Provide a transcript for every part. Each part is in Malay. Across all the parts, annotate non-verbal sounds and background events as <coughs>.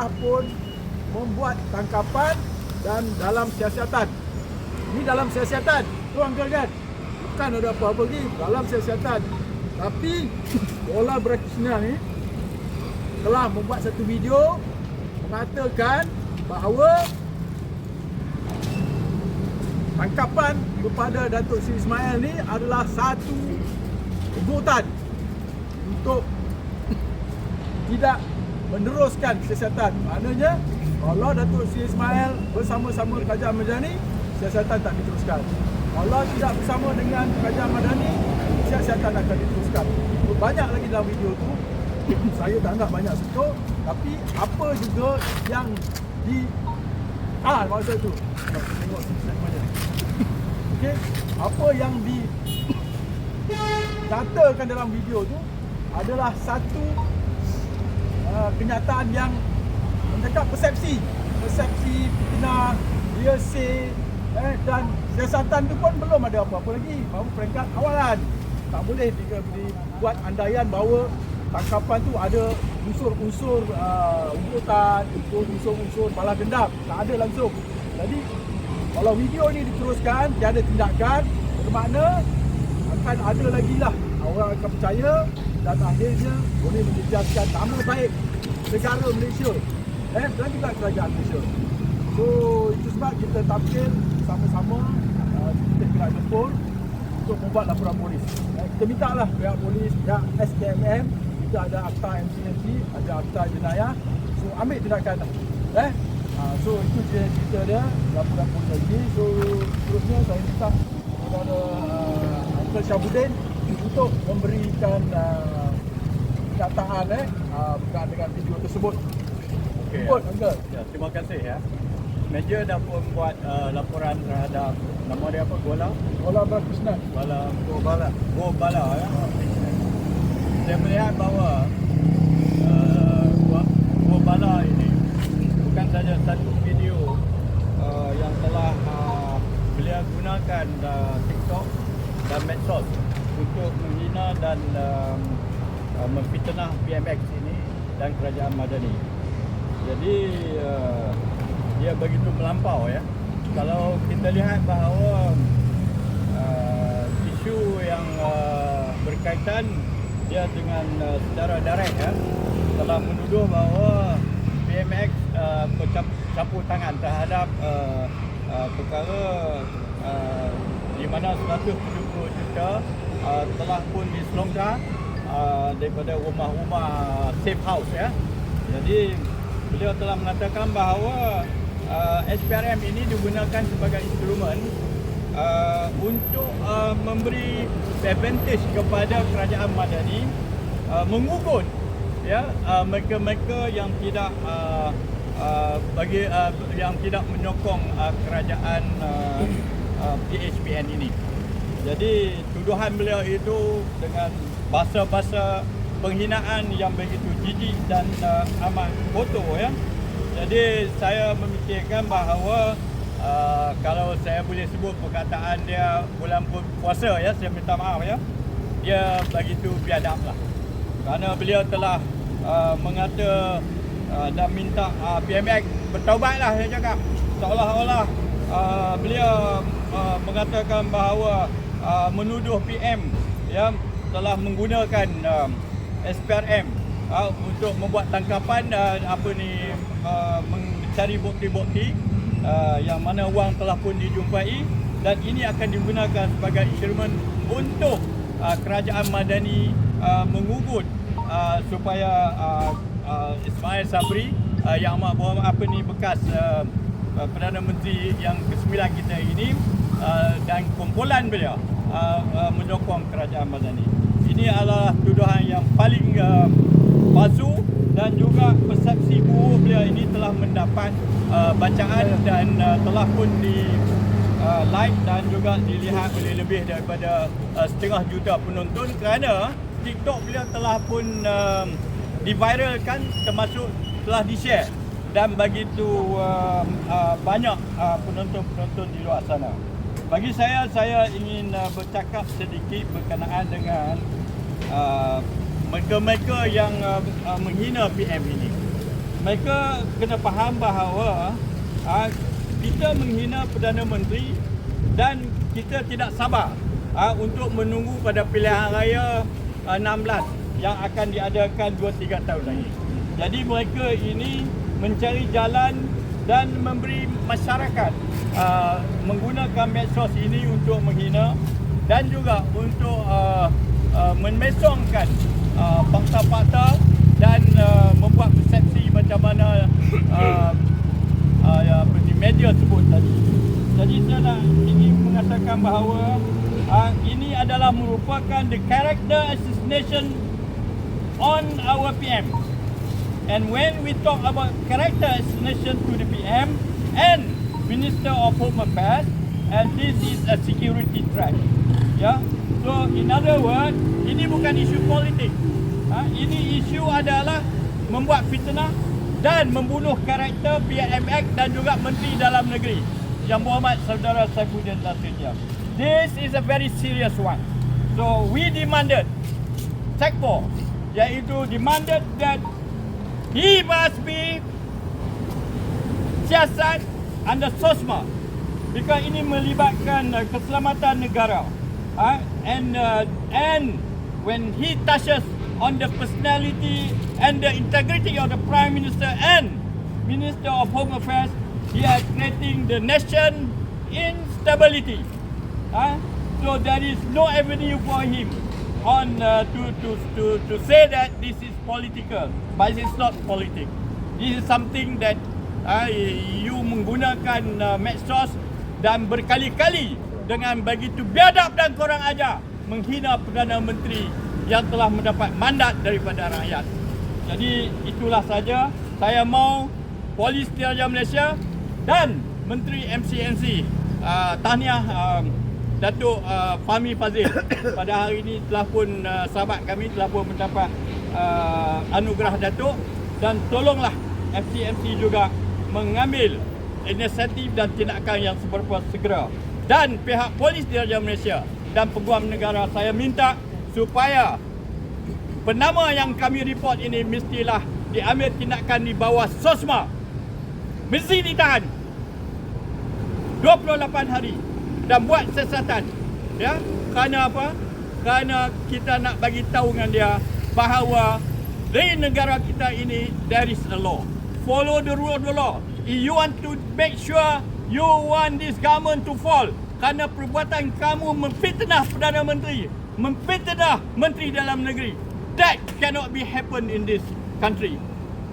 telah pun membuat tangkapan dan dalam siasatan. Ini dalam siasatan. Tu Uncle kan? Bukan ada apa-apa lagi. Dalam siasatan. Tapi bola Brakishna ni telah membuat satu video mengatakan bahawa tangkapan kepada Datuk Seri Ismail ni adalah satu ugutan untuk tidak meneruskan siasatan. Maknanya kalau Datuk Seri Ismail bersama-sama Kerajaan Madani, siasatan tak diteruskan. Kalau tidak bersama dengan Kerajaan Madani, siasatan akan diteruskan. Banyak lagi dalam video tu saya tak nak banyak sentuh tapi apa juga yang di ah masa tu tengok dia okey apa yang di datakan dalam video tu adalah satu uh, kenyataan yang mencakap persepsi persepsi fitnah dia eh, dan siasatan tu pun belum ada apa-apa lagi baru peringkat awalan tak boleh dibuat andaian bahawa tangkapan tu ada unsur-unsur uh, ugutan, unsur-unsur balas dendam. Tak ada langsung. Jadi kalau video ni diteruskan, tiada tindakan, bermakna akan ada lagi lah orang akan percaya dan akhirnya boleh menjejaskan nama baik negara Malaysia eh, dan juga kerajaan Malaysia. So itu sebab kita tampil sama-sama uh, kita kena jemput untuk membuat laporan polis. Eh, kita minta lah pihak polis, pihak SKMM kita ada akta MCMC, ada akta jenayah. So ambil tindakan lah. Eh? Ha, so itu dia cerita dia laporan polis ini. So seterusnya saya minta kepada uh, Uncle Syabudin untuk memberikan uh, kenyataan eh uh, berkaitan dengan video tersebut. Okey. Uncle. Ya, terima kasih ya. Meja dah pun buat uh, laporan terhadap nama dia apa? Gola? Olah Brakishnan. Gola Gobala. Gobala ya. Saya melihat bahawa uh, Go- Gobala ini bukan saja satu video uh, yang telah uh, beliau gunakan uh, TikTok dan medsos untuk menghina dan um, uh, memfitnah PMX ini dan kerajaan Madani. Jadi uh, dia begitu melampau ya. Kalau kita lihat bahawa uh, isu yang uh, berkaitan dia dengan uh, secara direct ya telah menuduh bahawa PMX uh, bercampur tangan terhadap uh, uh, perkara uh, di mana 170 juta uh, telah pun diselonggar uh, daripada rumah-rumah safe house ya. Jadi beliau telah mengatakan bahawa uh, SPRM ini digunakan sebagai instrumen uh, untuk uh, memberi advantage kepada kerajaan Madani uh, mengugut ya uh, mereka-mereka yang tidak uh, uh, bagi uh, yang tidak menyokong uh, kerajaan uh, uh, PHPN ini. Jadi tuduhan beliau itu dengan bahasa-bahasa penghinaan yang begitu jijik dan uh, amat kotor ya. Jadi saya memikirkan bahawa uh, kalau saya boleh sebut perkataan dia bulan pu- puasa ya, saya minta maaf ya. Dia begitu biadab lah. Kerana beliau telah uh, mengata uh, dan minta uh, PMX bertaubat lah saya cakap. Seolah-olah uh, beliau uh, mengatakan bahawa uh, menuduh PM ya telah menggunakan uh, SPRM uh, untuk membuat tangkapan uh, apa ni uh, mencari bukti-bukti uh, yang mana wang telah pun dijumpai. Dan ini akan digunakan sebagai instrumen untuk uh, kerajaan Madani uh, mengugut uh, supaya uh, uh, Ismail Sabri uh, yang amat apa ni bekas uh, uh, Perdana Menteri yang ke-9 kita ini uh, dan kumpulan beliau uh, uh, menyokong kerajaan Madani. Ini adalah tuduhan yang paling uh, palsu dan juga persepsi buruk beliau ini telah mendapat uh, bacaan dan uh, telah pun di uh, like dan juga dilihat oleh lebih daripada uh, setengah juta penonton kerana TikTok beliau telah pun um, diviralkan termasuk telah di-share dan begitu uh, uh, banyak uh, penonton-penonton di luar sana. Bagi saya, saya ingin uh, bercakap sedikit berkenaan dengan uh, mereka-mereka yang uh, uh, menghina PM ini. mereka kena faham bahawa uh, kita menghina Perdana Menteri dan kita tidak sabar uh, untuk menunggu pada pilihan raya uh, 16 yang akan diadakan 2-3 tahun lagi. Jadi mereka ini mencari jalan dan memberi masyarakat uh, menggunakan medsos ini untuk menghina dan juga untuk uh, uh, memesongkan uh, fakta-fakta dan uh, membuat persepsi macam mana uh, uh, ya, di media sebut tadi. Jadi saya nak ingin mengatakan bahawa uh, ini adalah merupakan the character assassination on our PM. And when we talk about character assassination to the PM and Minister of Home Affairs, and this is a security threat. Yeah? so in other words, ini bukan isu politik. Ha? Ini isu adalah membuat fitnah dan membunuh karakter PMX dan juga Menteri Dalam Negeri yang berhormat Saudara Saifuddin Nasridia. This is a very serious one. So we demanded Sekpo iaitu demanded that he must be siasat under SOSMA because ini melibatkan uh, keselamatan negara. Uh, and uh, and when he touches on the personality and the integrity of the Prime Minister and Minister of Home Affairs, he is creating the nation instability. Uh, so there is no avenue for him on uh, to, to, to, to say that this is political, but it's not politics. This is something that uh, you menggunakan uh, medsos dan berkali-kali dengan begitu biadab dan korang ajar menghina Perdana Menteri yang telah mendapat mandat daripada rakyat. Jadi itulah saja saya mau Polis Diraja Malaysia dan Menteri MCNC uh, tahniah uh, Datuk uh, Fahmi Fazil <coughs> pada hari ini telah pun uh, sahabat kami telah pun mendapat uh, anugerah Datuk dan tolonglah FCMC juga mengambil inisiatif dan tindakan yang seberapa segera. Dan pihak polis Diraja Malaysia dan peguam negara saya minta supaya penama yang kami report ini mestilah diambil tindakan di bawah SOSMA. Mesti ditahan. 28 hari. Dan buat siasatan ya kerana apa? Kerana kita nak bagi tahu dengan dia bahawa di negara kita ini there is a law follow the rule of the law if you want to make sure you want this government to fall kerana perbuatan kamu memfitnah Perdana Menteri memfitnah Menteri Dalam Negeri that cannot be happen in this country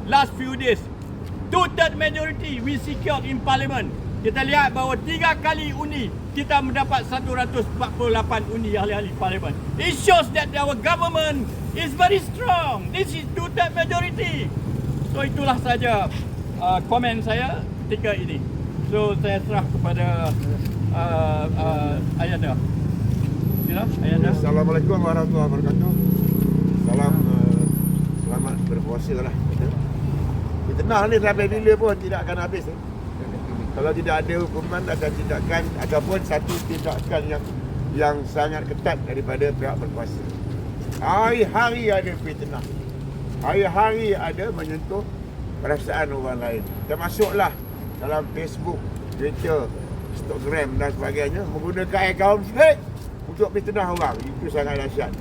last few days two-third majority we secured in parliament kita lihat bahawa tiga kali undi kita mendapat 148 undi ahli-ahli parlimen. It shows that our government is very strong. This is two-third majority. So itulah saja uh, komen saya ketika ini. So saya serah kepada uh, uh, Ayanda. Sila, Ayanda. Assalamualaikum warahmatullahi wabarakatuh. Salam uh, selamat berpuasa lah. Kita tenang ni sampai bila pun tidak akan habis. Eh. Kalau tidak ada hukuman akan tindakan ataupun satu tindakan yang yang sangat ketat daripada pihak berkuasa. Hari-hari ada fitnah. Hari-hari ada menyentuh perasaan orang lain. Termasuklah dalam Facebook, Twitter, Instagram dan sebagainya menggunakan akaun fake untuk fitnah orang. Itu sangat dahsyat.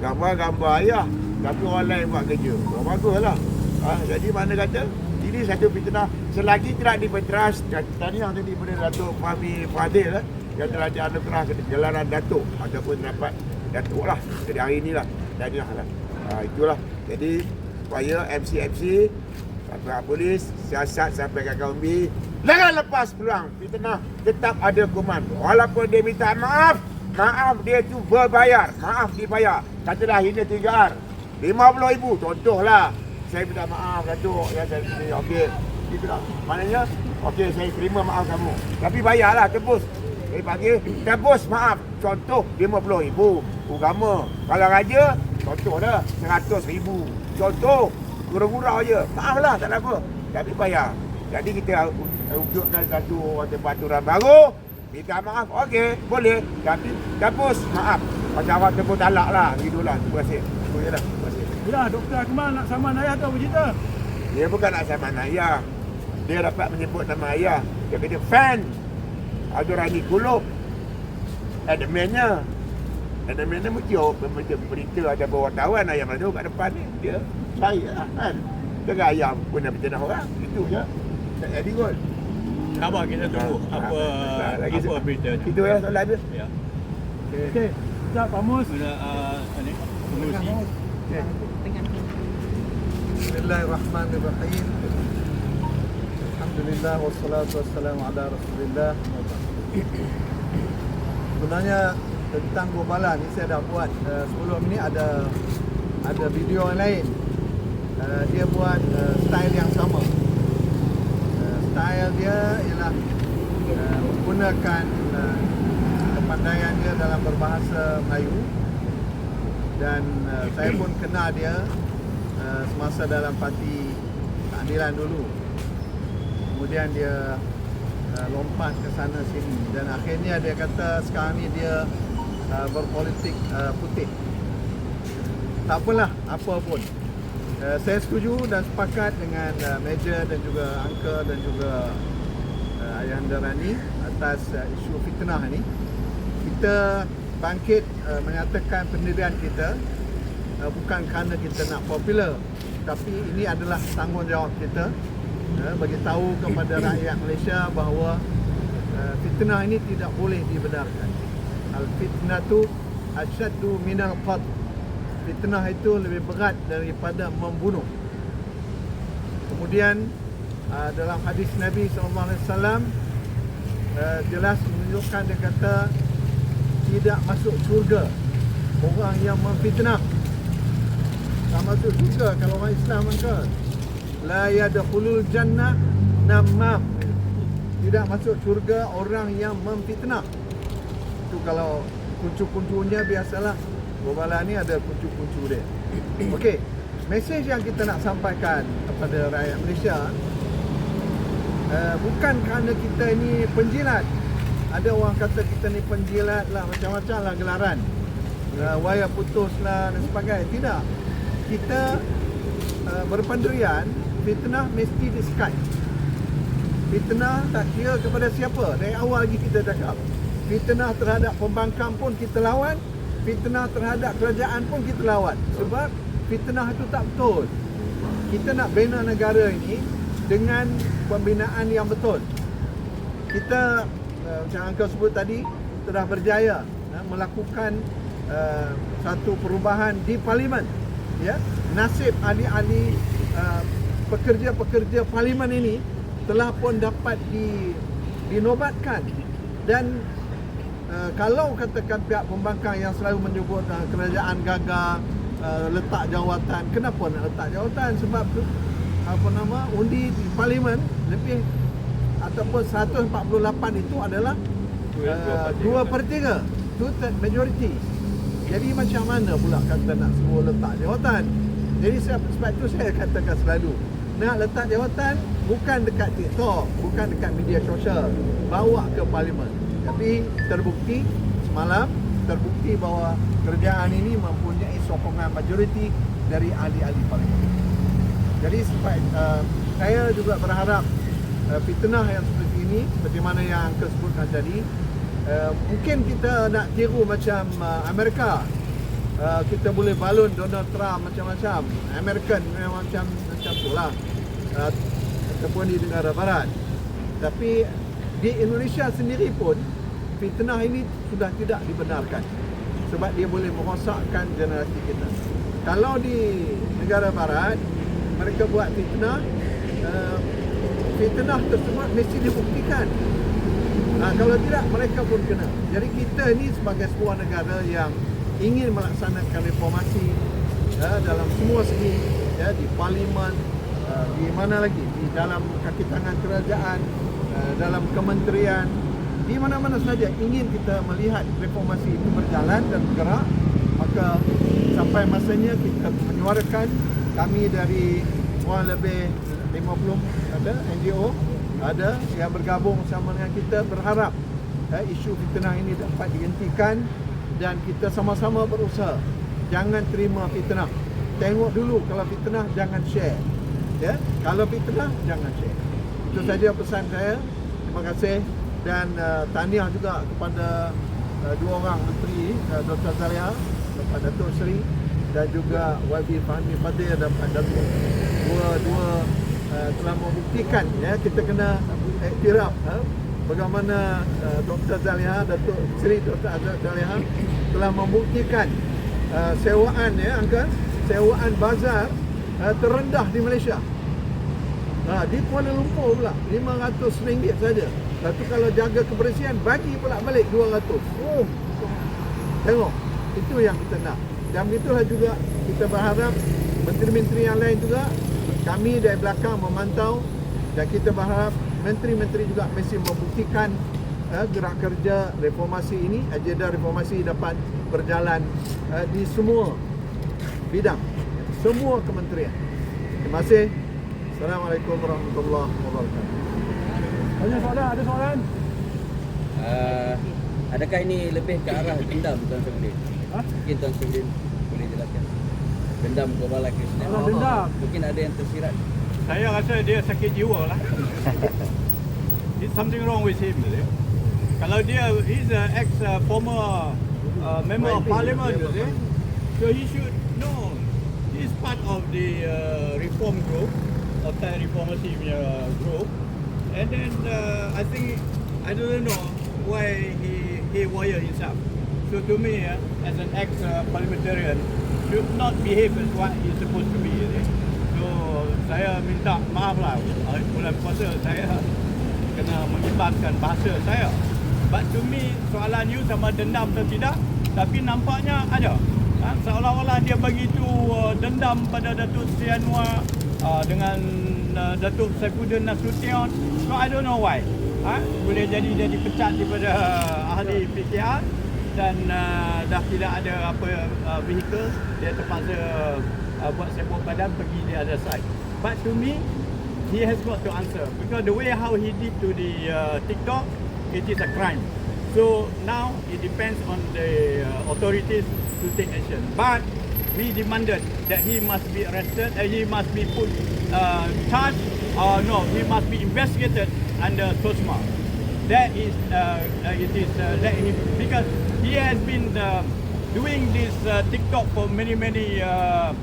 Gambar-gambar ayah tapi orang lain buat kerja. Oh, baguslah. Ha, jadi mana kata ini satu fitnah selagi tidak dipeteras tahniah tadi pada Datuk Fahmi Fadil eh, yang telah dianugerah jalanan Datuk ataupun dapat Datuk lah jadi hari inilah tahniah lah ha, itulah. Jadi supaya MCMC pihak polis siasat sampai ke kaum B. Jangan lepas peluang fitnah tetap ada hukuman walaupun dia minta maaf maaf dia tu berbayar maaf dibayar. Katalah ini 3R 50 ribu contohlah. Saya minta maaf Datuk. Ya saya okey. Itulah maknanya okey saya terima maaf kamu. Tapi bayarlah tebus. Saya panggil tebus maaf. Contoh 50 ribu agama kalau raja contoh dah 100 ribu contoh gurau-gurau je maaf lah tak ada apa tapi bayar jadi kita wujudkan satu peraturan baru minta maaf okey boleh tapi tebus maaf macam awak tebus talak lah gitulah terima kasih itu je lah terima kasih Ya, Doktor Akmal nak saman ayah tu apa cerita? Dia bukan nak saman ayah. Dia dapat menyebut nama ayah. Dia kata fan. Ada Rani Kulub. Adminnya. Adminnya mesti orang macam berita ada wartawan ayah mana kat depan ni. Dia cari lah kan. Jangan ayah pun nak bertenah orang. Itu je. Tak jadi kot. Sabar kita tunggu Ah, apa ah, lagi apa se- berita ni. Itu ya soalan dia. Ya. Okey. Sekejap Pak Mus. Sudah uh, ni pengurusi. Okay. Bismillahirrahmanirrahim. Alhamdulillah wassalatu wassalamu ala Rasulillah. Sebenarnya tentang Gobala ni saya dah buat uh, sebelum ni ada ada video yang lain. Uh, dia buat uh, style yang sama. Uh, style dia ialah uh, menggunakan uh, kepandaian dia dalam berbahasa Melayu dan uh, saya pun kenal dia uh, semasa dalam parti keadilan dulu. Kemudian dia uh, lompat ke sana sini dan akhirnya dia kata sekarang ni dia uh, berpolitik uh, putih. Tak apalah, apa pun. Uh, saya setuju dan sepakat dengan uh, Major dan juga Uncle dan juga uh, Ayahanda Rani atas uh, isu fitnah ni. Kita bangkit uh, menyatakan pendirian kita uh, bukan kerana kita nak popular tapi ini adalah tanggungjawab kita uh, bagi tahu kepada rakyat Malaysia bahawa uh, fitnah ini tidak boleh dibenarkan. Al fitnatu asyaddu minal qatl. Fitnah itu lebih berat daripada membunuh. Kemudian uh, dalam hadis Nabi sallallahu alaihi wasallam uh, jelas menunjukkan dia kata tidak masuk syurga orang yang memfitnah tak masuk syurga kalau orang Islam maka la yadkhulul jannah namam tidak masuk syurga orang yang memfitnah kalau kuncu-kuncunya biasalah. Gobala ni ada kuncu-kuncu dia. Okey, mesej yang kita nak sampaikan kepada rakyat Malaysia uh, bukan kerana kita ni penjilat. Ada orang kata kita ni penjilat lah macam-macam lah gelaran. Uh, wayar putus lah dan sebagainya. Tidak. Kita uh, berpendirian fitnah mesti diskat fitnah tak kira kepada siapa. Dari awal lagi kita cakap fitnah terhadap pembangkang pun kita lawan fitnah terhadap kerajaan pun kita lawan. Sebab fitnah itu tak betul. Kita nak bina negara ini dengan pembinaan yang betul. Kita uh, macam Uncle sebut tadi telah berjaya uh, melakukan uh, satu perubahan di parlimen. Ya nasib ahli-ahli uh, pekerja-pekerja parlimen ini telah pun dapat di dinobatkan. Dan uh, kalau katakan pihak pembangkang yang selalu menyebut uh, kerajaan gagal uh, letak jawatan kenapa nak letak jawatan? Sebab apa nama undi di parlimen lebih ataupun 148 itu adalah uh, dua per tiga two third majority jadi macam mana pula kata nak suruh letak jawatan? Jadi sebab itu saya katakan selalu nak letak jawatan bukan dekat TikTok bukan dekat media sosial. Bawa ke parlimen tapi terbukti semalam terbukti bahawa kerajaan ini mempunyai sokongan majoriti dari ahli-ahli parlimen. Jadi sebab uh, saya juga berharap uh, fitnah yang seperti ini seperti mana yang Uncle sebutkan tadi uh, mungkin kita nak tiru macam uh, Amerika. Uh, kita boleh balun Donald Trump macam-macam. American memang macam macam tu uh, ataupun di negara barat. Tapi di Indonesia sendiri pun fitnah ini sudah tidak dibenarkan sebab dia boleh merosakkan generasi kita. Kalau di negara barat mereka buat fitnah uh, fitnah tersebut mesti dibuktikan. Uh, kalau tidak mereka pun kena. Jadi kita ni sebagai sebuah negara yang ingin melaksanakan reformasi uh, dalam semua segi ya di parlimen uh, di mana lagi? Di dalam kaki tangan kerajaan uh, dalam kementerian di mana-mana saja ingin kita melihat reformasi itu berjalan dan bergerak maka sampai masanya kita menyuarakan kami dari kurang lebih 50 ada NGO ada yang bergabung bersama dengan kita berharap eh, isu fitnah ini dapat dihentikan dan kita sama-sama berusaha jangan terima fitnah tengok dulu kalau fitnah jangan share Ya, kalau fitnah jangan share. Itu saja pesan saya. Terima kasih dan uh, tahniah juga kepada uh, dua orang menteri uh, Dr. Zalia, Bapak Datuk Seri dan juga YB Fahmi Fadil dan Pak Datuk. Dua-dua uh, telah membuktikan ya kita kena iktiraf ha, bagaimana uh, Dr. Zalia Datuk Seri Dr. Azad Zalia telah membuktikan uh, sewaan ya angka sewaan bazar uh, terendah di Malaysia. Ha, di Kuala Lumpur pula RM500 saja. Tu kalau jaga kebersihan bagi pula balik 200. Oh. Tengok. Itu yang kita nak. Dan begitulah juga kita berharap menteri-menteri yang lain juga kami dari belakang memantau dan kita berharap menteri-menteri juga mesti membuktikan uh, gerak kerja reformasi ini, agenda reformasi dapat berjalan uh, di semua bidang, semua kementerian. Terima kasih. Assalamualaikum warahmatullahi wabarakatuh. Ada soalan? Ada soalan? Uh, adakah ini lebih ke arah dendam Tuan Syafudin? Ha? Mungkin Tuan Syafudin boleh jelaskan. Dendam Gobala Krishna. Kalau dendam. Mungkin ada yang tersirat. Saya rasa dia sakit jiwa lah. <laughs> There's something wrong with him. See. Kalau dia, he's a ex uh, former uh, member of parliament, see. So he should know. He's part of the uh, reform group, Otai Reformasi punya group. And then uh, I think, I don't know why he he wire himself. So to me, uh, as an ex parliamentarian, should not behave as what he's supposed to be. See. So saya minta maaf lah hari bulan puasa saya kena mengibarkan bahasa saya. But to me soalan you sama dendam atau tidak tapi nampaknya ada. Ha, seolah-olah dia begitu uh, dendam pada Datuk Seri Anwar uh, dengan uh, Datuk Saifuddin Nasution. So I don't know why. Ha, boleh jadi jadi pecat daripada uh, ahli PKR dan uh, dah tidak ada apa uh, vehicle dia terpaksa uh, buat sebuah badan pergi di other side. But to me, he has got to answer because the way how he did to the uh, TikTok, it is a crime. So now it depends on the uh, authorities to take action. But we demanded that he must be arrested and he must be put uh, charged or no, he must be investigated under SOSMA. That is, uh, uh, it is uh, that he, because he has been uh, doing this uh, TikTok for many many uh,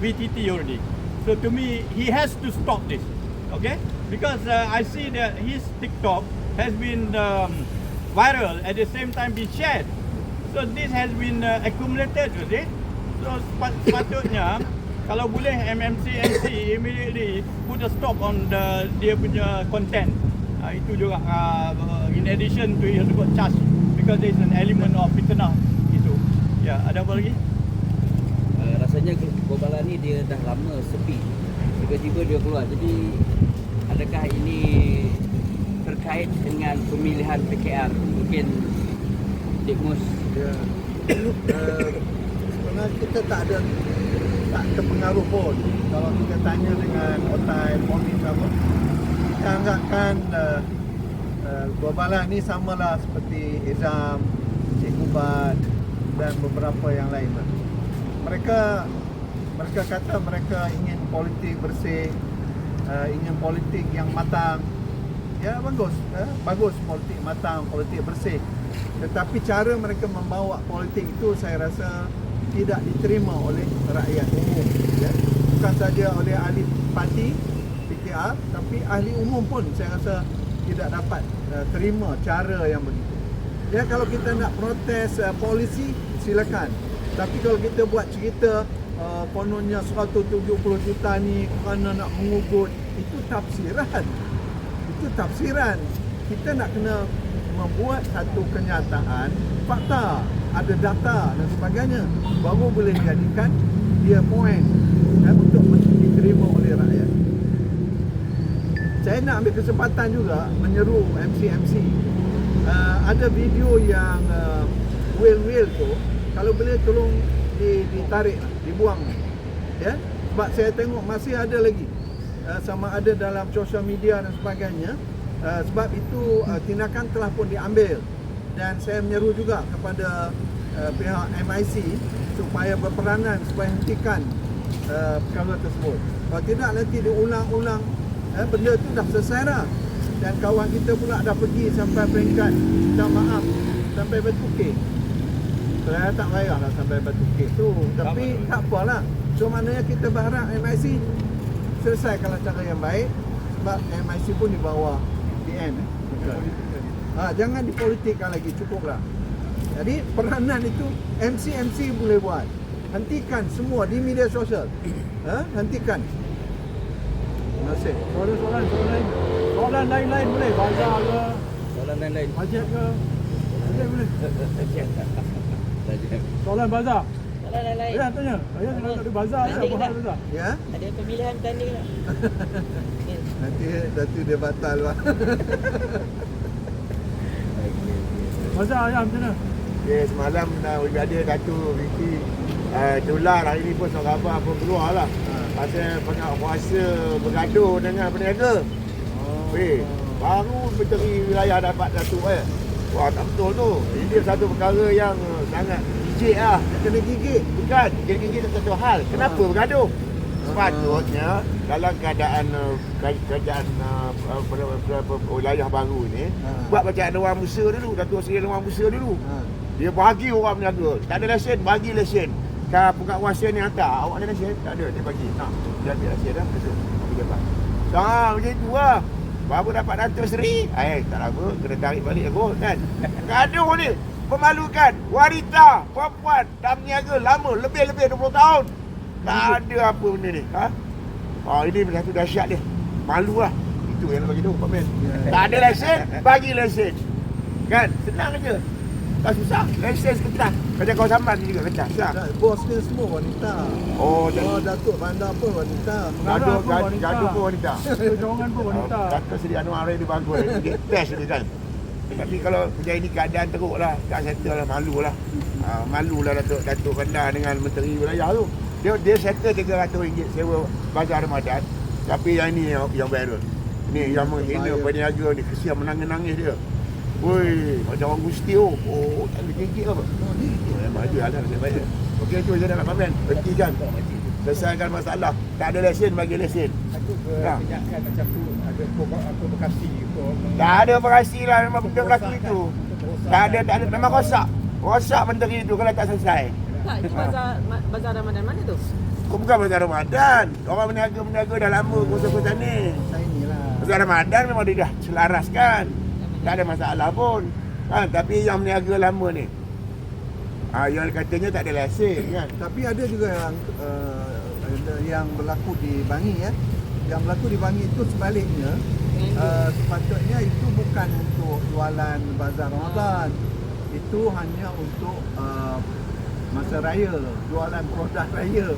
VTT already. So to me, he has to stop this, okay? Because uh, I see that his TikTok has been um, viral at the same time being shared. So this has been uh, accumulated, you see. So sepat- <laughs> sepatutnya kalau boleh MMC MC immediately put a stop on the dia punya content. Uh, itu juga uh, in addition to has got charge because there is an element of fitnah itu. Ya, ada apa lagi? Uh, rasanya Gobala ni dia dah lama sepi. Tiba-tiba dia keluar. Jadi adakah ini terkait dengan pemilihan PKR? Mungkin Dikmus Ya. uh, <coughs> sebenarnya kita tak ada tak terpengaruh pun kalau kita tanya dengan otai polis apa kita anggapkan uh, uh, Gobala ni samalah seperti Izam, Cik Ubat dan beberapa yang lain lah. mereka mereka kata mereka ingin politik bersih uh, ingin politik yang matang ya bagus eh? bagus politik matang politik bersih tetapi cara mereka membawa politik itu saya rasa tidak diterima oleh rakyat umum ya. bukan saja oleh ahli parti PKR tapi ahli umum pun saya rasa tidak dapat uh, terima cara yang begitu. Ya kalau kita nak protes uh, polisi silakan. Tapi kalau kita buat cerita uh, kononnya 170 juta ni kerana nak mengugut itu tafsiran. Itu tafsiran. Kita nak kena membuat satu kenyataan fakta ada data dan sebagainya baru boleh dijadikan dia point dan untuk diterima oleh rakyat. Saya nak ambil kesempatan juga menyeru MC-MC uh, ada video yang uh, wheel-wheel tu kalau boleh tolong di, ditarik dibuang ya. Sebab saya tengok masih ada lagi uh, sama ada dalam social media dan sebagainya. Uh, sebab itu uh, tindakan telah pun diambil dan saya menyeru juga kepada uh, pihak MIC supaya berperanan supaya hentikan uh, perkara tersebut Kalau tidak nanti diulang-ulang eh, benda tu dah selesai dah. Dan kawan kita pula dah pergi sampai peringkat minta maaf sampai batu kek. Saya tak payah lah sampai batu kek tu. Tapi tak apalah. So maknanya kita berharap MIC selesaikanlah cara yang baik sebab MIC pun di bawah PN eh. Ha, jangan dipolitikkan lagi cukuplah. Jadi peranan itu MC-MC boleh buat. Hentikan semua di media sosial. Ha? Hentikan. Terima kasih. Soalan-soalan soalan lain. Soalan lain-lain boleh. Bazar ke, Soalan lain-lain. bajet ke. Boleh, boleh. Soalan bazar. Soalan lain-lain. Ayah tanya. Ayah tanya ada bazar. Bahas bazar. Ya. Ada pemilihan tanding <laughs> tak? Nanti nanti dia batal lah. <laughs> Bazar ayah macam mana? Okay, semalam uh, Brigadier Datuk Vicky uh, Tular hari ni pun surat khabar pun keluar lah Pasal pengak kuasa bergaduh dengan peniaga Oh. Weh, baru menteri wilayah dapat Datuk eh Wah tak betul tu Ini satu perkara yang uh, sangat jijik lah Kena gigit. Bukan, gigi-gigi itu satu hal Kenapa bergaduh? Sepatutnya dalam keadaan uh, ke- kerajaan uh, ber- wilayah baru ni Ha. buat macam Anwar Musa dulu, Datuk Seri Anwar Musa dulu. Ha. Dia bagi orang berniaga. Tak ada lesen, bagi lesen. Kalau pengawasan ni hantar, awak ada lesen? Tak ada, dia bagi. Nak, dia ambil lesen dah, besok. Bagi dapat. Dah, macam tu lah. Baru dapat Datuk Seri. Eh, tak lama, kena tarik balik aku kan. Gaduh ni. Memalukan. Wanita, perempuan, dah berniaga lama, lebih-lebih 20 tahun. Tak ada apa benda ni. Ha? Oh, ini satu dahsyat dia. Malu lah. Itu yang nak bagi tahu, Pak Men. Ya. Tak ada lesen, bagi lesen. Kan? Senang aja. Tak susah. Lesen kertas. Macam kau saman juga kertas. Susah. Bos dia semua wanita. Oh, Oh, jadi Datuk Bandar pun wanita. gaduh, pun gaduh, wanita. gaduh pun wanita. Perjuangan pun wanita. Datuk Seri Anwar dia bagus. Dia test dia kan. Tapi kalau macam ini keadaan teruk lah. Tak settle lah. Malu lah. Ha, malu lah Datuk, Datuk Bandar dengan Menteri Wilayah tu. Dia dia settle RM300 sewa bazar Ramadan. Tapi yang ni yang, yang viral. Ni yang menghina peniaga ni. Kesian menangis-nangis dia. Woi, macam orang gusti oh. Oh, tak ada gigit apa. Memang ada nasib baik. Okey tu je nak pamen. Hentikan. Selesaikan masalah. Tak ada lesen bagi lesen. Ya. kebanyakan macam tu ada bekasi kau. Tak ada berasi lah memang benda berlaku itu. Tak ada, tak ada. Memang rosak. Rosak menteri itu kalau tak selesai. Tak, itu bazar, ma- bazar Ramadan mana tu? Kau bukan pasal Ramadan. Orang berniaga-berniaga dah lama kota-kota ni. Saya ni lah. Pasal Ramadan memang dia dah selaraskan. Tak ada masalah pun. Ha, tapi yang berniaga lama ni. Ha, yang katanya tak ada lesen kan. Tapi ada juga yang uh, ada yang berlaku di Bangi ya. Yang berlaku di Bangi itu sebaliknya uh, sepatutnya itu bukan untuk jualan bazar Ramadan. Itu hanya untuk uh, masa raya, jualan produk raya.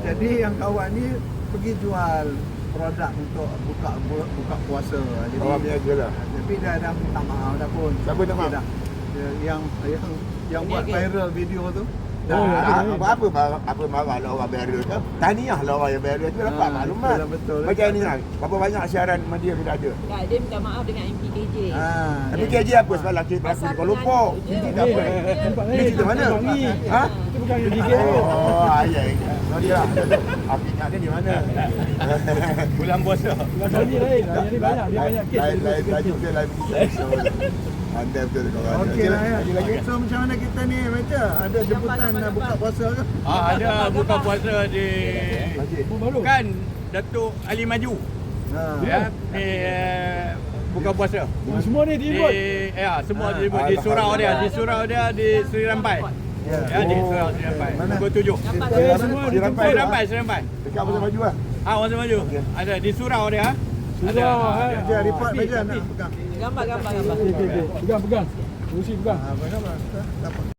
Jadi yang kawan ni pergi jual produk untuk buka bu- buka puasa. Jadi Orang berniaga lah. tapi dah dah minta maaf dah pun. Siapa minta maaf? Dia dah. Dia- Yang yang yang buat viral video tu. Oh, dah- apa apa marah, apa marah lah orang barrier tu. Tahniah lah orang yang barrier tu dapat Ah, maklumat. betul betul. Macam ni lah. Berapa banyak siaran media kita ada. Tak, dia minta maaf dengan MPKJ. Ah, Tapi Ya. KJ apa di Kuala Lumpur. penyanyi tu Ini tak apa. Ini lain. cerita mana? Ha? Itu bukan tu. Oh, ayah. Sorry lah. Api nak dia di mana? Bulan puasa. Lain. Yang ni banyak. Dia banyak kes. Lain, Dia lain, kes. tajuk dia lain. Andai betul kau orang. Okey lah ya. Lagi lagi. So macam mana kita ni Meja? Ada jemputan nak buka puasa ke? Ah, ada buka puasa di. Oh, kan Datuk Ali Maju. Ha. Ya, di eh, buka puasa. Oh, Semua ni Di dibuat. ya, semua Ah, di di surau dia, di surau dia di Sri Rampai. Ya. Ya, di surau Sri Rampai. Mana? Pukul tujuh. Nampak Eh, tak? semua Sri dijemput. Rampai. Sri Rampai, Sri Rampai. Dekat pasal baju lah. Ah, Masa Maju. Ada di surau dia. Ah. Ada, eh. ada. Meja report Meja tapi- nak pegang. Gambar, gambar, gambar. Okey, okey, okey. Pegang, pegang. Kerusi pegang. Ha, pegang? Tak apa.